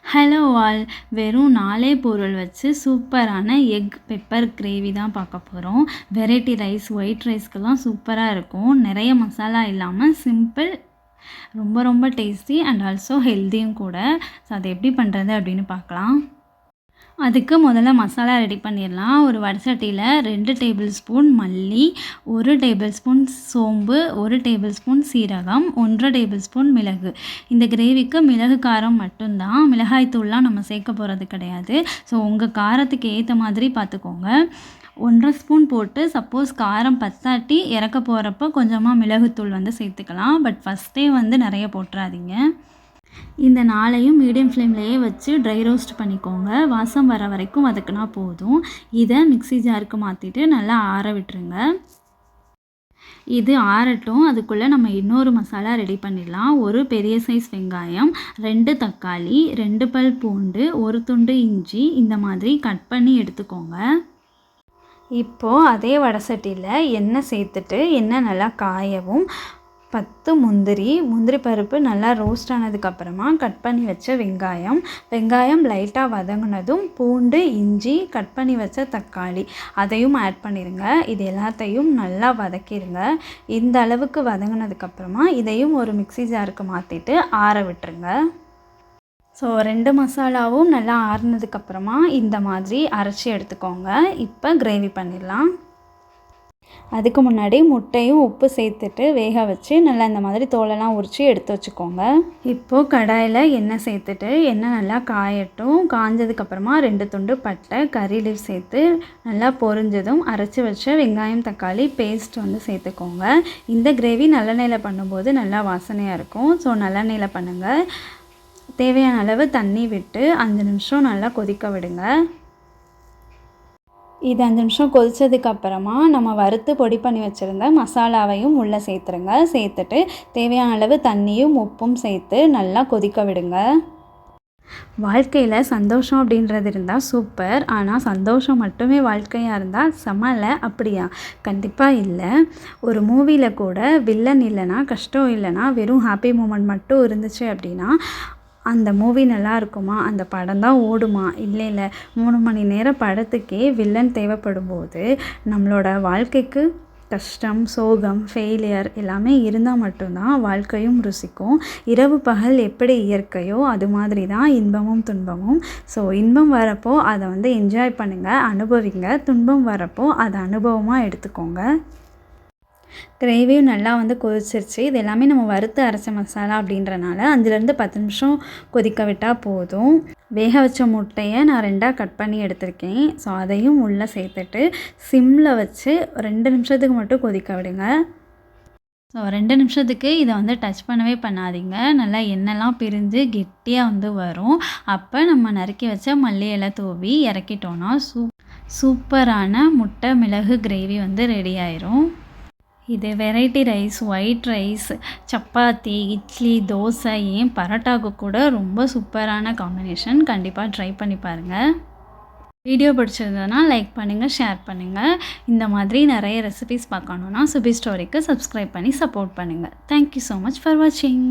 Hello all வெறும் நாலே பொருள் வச்சு சூப்பரான எக் பெப்பர் கிரேவி தான் பார்க்க போகிறோம் வெரைட்டி ரைஸ் ஒயிட் ரைஸ்க்கெல்லாம் சூப்பராக இருக்கும். நிறைய மசாலா இல்லாமல் சிம்பிள் ரொம்ப ரொம்ப டேஸ்டி அண்ட் ஆல்சோ ஹெல்த்தியும் கூட. ஸோ அதை எப்படி பண்ணுறது அப்படின்னு பார்க்கலாம். அதுக்கு முதல்ல மசாலா ரெடி பண்ணிடலாம். ஒரு வடசட்டியில் ரெண்டு டேபிள் ஸ்பூன் மல்லி ஒரு டேபிள் ஸ்பூன் சோம்பு ஒரு டேபிள் ஸ்பூன் சீரகம் ஒன்றரை டேபிள் ஸ்பூன் மிளகு. இந்த கிரேவிக்கு மிளகு காரம் மட்டும்தான். மிளகாய் தூள்லாம் நம்ம சேர்க்க போகிறது கிடையாது. ஸோ உங்கள் காரத்துக்கு ஏற்ற மாதிரி பார்த்துக்கோங்க ஒன்றரை ஸ்பூன் போட்டு சப்போஸ் காரம் பத்தாட்டி இறக்க போகிறப்ப கொஞ்சமாக மிளகுத்தூள் வந்து சேர்த்துக்கலாம். பட் ஃபஸ்ட்டே வந்து நிறைய போட்டுறாதீங்க. இந்த நாளையும் மீடியம் ஃப்ளேம்லேயே வச்சு ட்ரை ரோஸ்ட் பண்ணிக்கோங்க. வாசம் வர வரைக்கும் வதக்குனா போதும். இதை மிக்ஸி ஜாருக்கு மாற்றிட்டு நல்லா ஆற விட்டுருங்க. இது ஆறட்டும். அதுக்குள்ளே நம்ம இன்னொரு மசாலா ரெடி பண்ணிடலாம். ஒரு பெரிய சைஸ் வெங்காயம் ரெண்டு தக்காளி ரெண்டு பல் பூண்டு ஒரு துண்டு இஞ்சி இந்த மாதிரி கட் பண்ணி எடுத்துக்கோங்க. இப்போது அதே வடசட்டியில் எண்ணெய் சேர்த்துட்டு எண்ணெய் நல்லா காயவும். பத்து முந்திரி முந்திரி பருப்பு நல்லா ரோஸ்ட் ஆனதுக்கப்புறமா கட் பண்ணி வச்ச வெங்காயம். வெங்காயம் லைட்டாக வதங்கினதும் பூண்டு இஞ்சி கட் பண்ணி வச்ச தக்காளி. அதையும் ஆட் பண்ணிடுங்க இது எல்லாத்தையும் நல்லா வதக்கிடுங்க இந்த அளவுக்கு வதங்கினதுக்கப்புறமா இதையும் ஒரு மிக்சி ஜாருக்கு மாற்றிட்டு ஆற விட்டுருங்க. ஸோ ரெண்டு மசாலாவும் நல்லா ஆறுனதுக்கப்புறமா இந்த மாதிரி அரைச்சி எடுத்துக்கோங்க. இப்போ கிரேவி பண்ணிடலாம். அதுக்கு முன்னாடி முட்டையும் உப்பு சேர்த்துட்டு வேக வச்சு நல்லா இந்த மாதிரி தோலெல்லாம் உரித்து எடுத்து வச்சுக்கோங்க. இப்போது கடாயில் எண்ணெய் சேர்த்துட்டு எண்ணெய் நல்லா காயட்டும். காஞ்சதுக்கப்புறமா ரெண்டு துண்டு பட்டை கறி லீவ் சேர்த்து நல்லா பொரிஞ்சதும் அரைச்சி வச்ச வெங்காயம் தக்காளி பேஸ்ட் வந்து சேர்த்துக்கோங்க. இந்த கிரேவி நல்லெண்ணெயில் பண்ணும்போது நல்லா வாசனையாக இருக்கும். ஸோ நல்லெண்ணெயில் பண்ணுங்கள் தேவையான அளவு தண்ணி விட்டு அஞ்சு நிமிஷம் நல்லா கொதிக்க விடுங்க. இது அஞ்சு நிமிஷம் கொதித்ததுக்கப்புறமா நம்ம வறுத்து பொடி பண்ணி வச்சுருந்த மசாலாவையும் உள்ளே சேர்த்துருங்க. சேர்த்துட்டு தேவையான அளவு தண்ணியும் உப்பும் சேர்த்து நல்லா கொதிக்க விடுங்க. வாழ்க்கையில் சந்தோஷம் அப்படின்றது இருந்தால் சூப்பர் ஆனால் சந்தோஷம் மட்டுமே வாழ்க்கையாக இருந்தால் சமலை அப்படியா? கண்டிப்பாக இல்லை. ஒரு மூவியில் கூட வில்லன் இல்லைனா கஷ்டம் இல்லைனா வெறும் ஹாப்பி மூமெண்ட் மட்டும் இருந்துச்சு அப்படின்னா அந்த மூவி நல்லா இருக்குமா அந்த படம் தான் ஓடுமா? இல்லை இல்லை. மூணு மணி நேரம் படத்துக்கே வில்லன் தேவைப்படும் போது நம்மளோட வாழ்க்கைக்கு கஷ்டம் சோகம் ஃபெயிலியர் எல்லாமே இருந்தால் மட்டும்தான் வாழ்க்கையும் ருசிக்கும். இரவு பகல் எப்படி இயற்கையோ அது மாதிரி தான் இன்பமும் துன்பமும். ஸோ இன்பம் வரப்போ அதை வந்து என்ஜாய் பண்ணுங்கள் அனுபவிங்க. துன்பம் வரப்போ அதை அனுபவமாக எடுத்துக்கோங்க. கிரேவியும் நல்லா வந்து கொதிச்சிருச்சு. இது எல்லாமே நம்ம வறுத்து அரைச்ச மசாலா அப்படின்றனால அஞ்சுலேருந்து பத்து நிமிஷம் கொதிக்க விட்டால் போதும். வேக வச்ச முட்டையை நான் ரெண்டாக கட் பண்ணி எடுத்திருக்கேன். ஸோ அதையும் உள்ளே சேர்த்துட்டு சிம்மில் வச்சு ரெண்டு நிமிஷத்துக்கு மட்டும் கொதிக்க விடுங்க. ஸோ ரெண்டு நிமிஷத்துக்கு இதை வந்து டச் பண்ணவே பண்ணாதீங்க. நல்லா எண்ணெய்லாம் பிரிஞ்சு கெட்டியாக வந்து வரும். அப்போ நம்ம நறுக்கி வச்ச மல்லி இலை தூவி இறக்கிட்டோன்னா சூ சூப்பரான முட்டை மிளகு கிரேவி வந்து ரெடி ஆயிரும். இது variety rice white rice chapati idli dosa ஏன் பரோட்டாவுக்கு கூட ரொம்ப சூப்பரான காம்பினேஷன் கண்டிப்பாக ட்ரை பண்ணி பாருங்கள் வீடியோ பிடிச்சிருந்ததுன்னா லைக் பண்ணுங்கள் ஷேர் பண்ணுங்கள் இந்த மாதிரி நிறைய ரெசிபீஸ் பார்க்கணுன்னா சுபி ஸ்டோரிக்கு சப்ஸ்கிரைப் பண்ணி சப்போர்ட் பண்ணுங்கள் thank you so much for வாட்சிங்